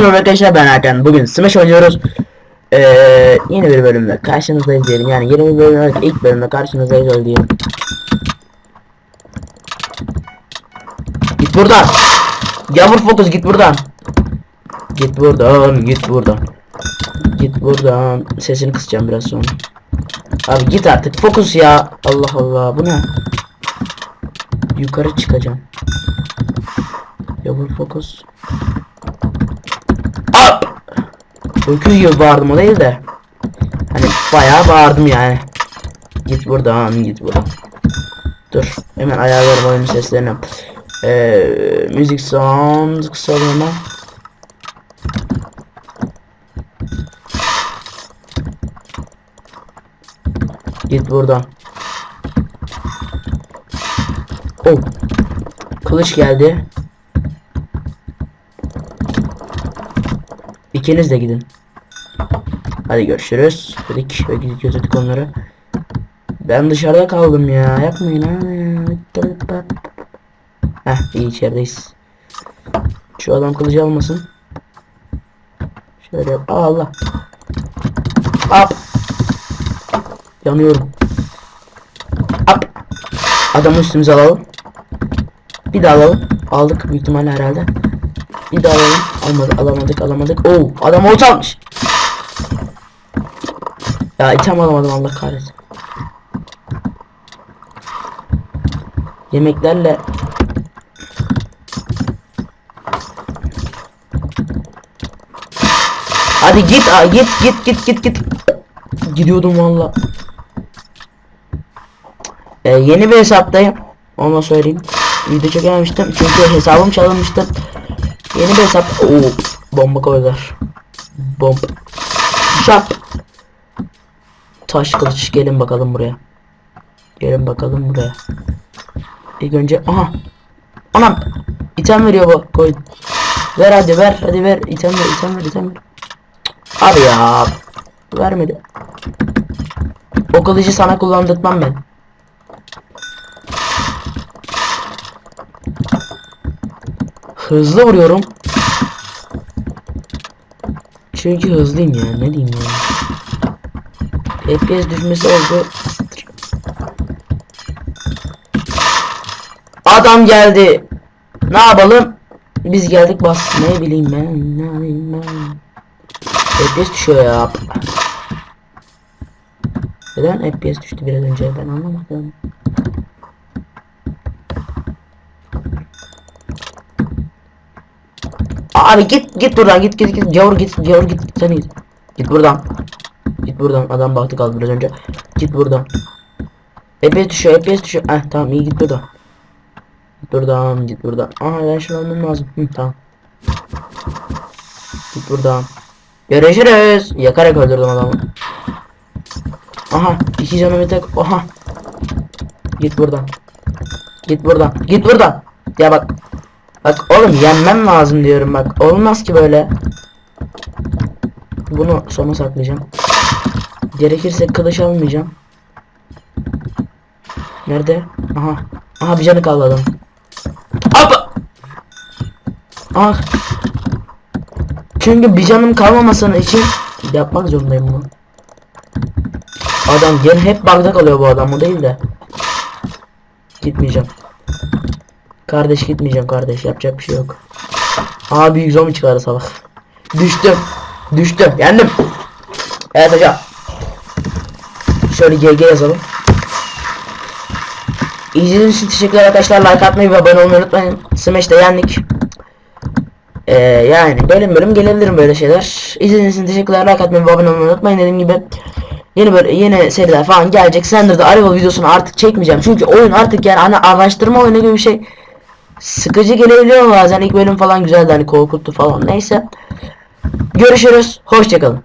Merhaba arkadaşlar ben Hakan. Bugün Smash oynuyoruz. Ee, yeni bir bölümle karşınızdayız diyelim. Yani yeni bir bölümle ilk bölümde karşınızdayız öyle diyeyim. Git buradan. Yavur fokus git buradan. Git buradan, git buradan. Git buradan. Sesini kısacağım biraz sonra. Abi git artık fokus ya. Allah Allah bu ne? Yukarı çıkacağım. Yavur fokus. Öküz gibi bağırdım o değil de. Hani bayağı bağırdım yani. Git buradan git buradan. Dur hemen ayarlarım oyun seslerini. Ee, müzik sound kısalığına. Git buradan. Oh. Kılıç geldi. İkiniz de gidin. Hadi görüşürüz. Dedik ve gidip onları. Ben dışarıda kaldım ya. Yapmayın ha. Heh iyi içerideyiz. Şu adam kılıcı almasın. Şöyle yap. Aa, Allah. Up. Yanıyorum. Up. Adamı üstümüze alalım. Bir daha alalım. Aldık büyük ihtimalle herhalde. Bir daha alalım. Almadık, alamadık, alamadık. Oo, adam ult almış. Ya item alamadım Allah kahretsin. Yemeklerle Hadi git, aa, git, git, git, git, git. Gidiyordum valla. Ee, yeni bir hesaptayım. Onu söyleyeyim. Video çekememiştim çünkü hesabım çalınmıştı. Yeni bir hesap. Oo, bomba koydular. Bomba. Şap. Taş kılıç gelin bakalım buraya. Gelin bakalım buraya. İlk önce aha. Anam. İtem veriyor bu. Koy. Ver hadi ver hadi ver. İtem ver item ver item ver. Abi ya. Vermedi. O kılıcı sana kullandırtmam ben. Hızlı vuruyorum. Çünkü hızlıyım ya ne diyeyim ya. FPS düşmesi oldu. Adam geldi. Ne yapalım? Biz geldik bas. Ne bileyim ben. Ne bileyim ben. FPS düşüyor ya. Neden FPS düştü biraz önce ben anlamadım. Abi git git buradan git git git gavur git gavur git sen git. Git buradan. Git buradan adam baktı kaldı biraz önce. Git buradan. FPS düşüyor FPS düşüyor. Eh tamam iyi git buradan. Git buradan git buradan. Aha ben şunu almam lazım. Hı, tamam. Git buradan. Görüşürüz. Yakarak öldürdüm adamı. Aha iki canım bir tek. Aha. Git buradan. Git buradan. Git buradan. Ya bak Bak oğlum yenmem lazım diyorum bak. Olmaz ki böyle. Bunu sona saklayacağım. Gerekirse kılıç almayacağım. Nerede? Aha. Aha bir canı kaldı adam. Hop! Ah. Çünkü bir canım kalmamasını için yapmak zorundayım bunu. Adam gene hep bug'da kalıyor bu adam o değil de. Gitmeyeceğim. Kardeş gitmeyeceğim kardeş yapacak bir şey yok. Aa büyük zombi çıkardı salak. Düştüm. Düştüm. Yendim. Evet hocam. Şöyle GG yazalım. İzlediğiniz için teşekkürler arkadaşlar. Like atmayı ve abone olmayı unutmayın. Smash'te yendik. Ee, yani bölüm bölüm gelebilirim böyle şeyler. İzlediğiniz için teşekkürler. Like atmayı ve abone olmayı unutmayın dediğim gibi. Yeni böyle yeni seriler falan gelecek. Sender'da Arrival videosunu artık çekmeyeceğim. Çünkü oyun artık yani hani araştırma oyunu gibi bir şey sıkıcı gelebiliyor bazen ilk bölüm falan güzeldi hani korkuttu falan neyse. Görüşürüz. Hoşçakalın.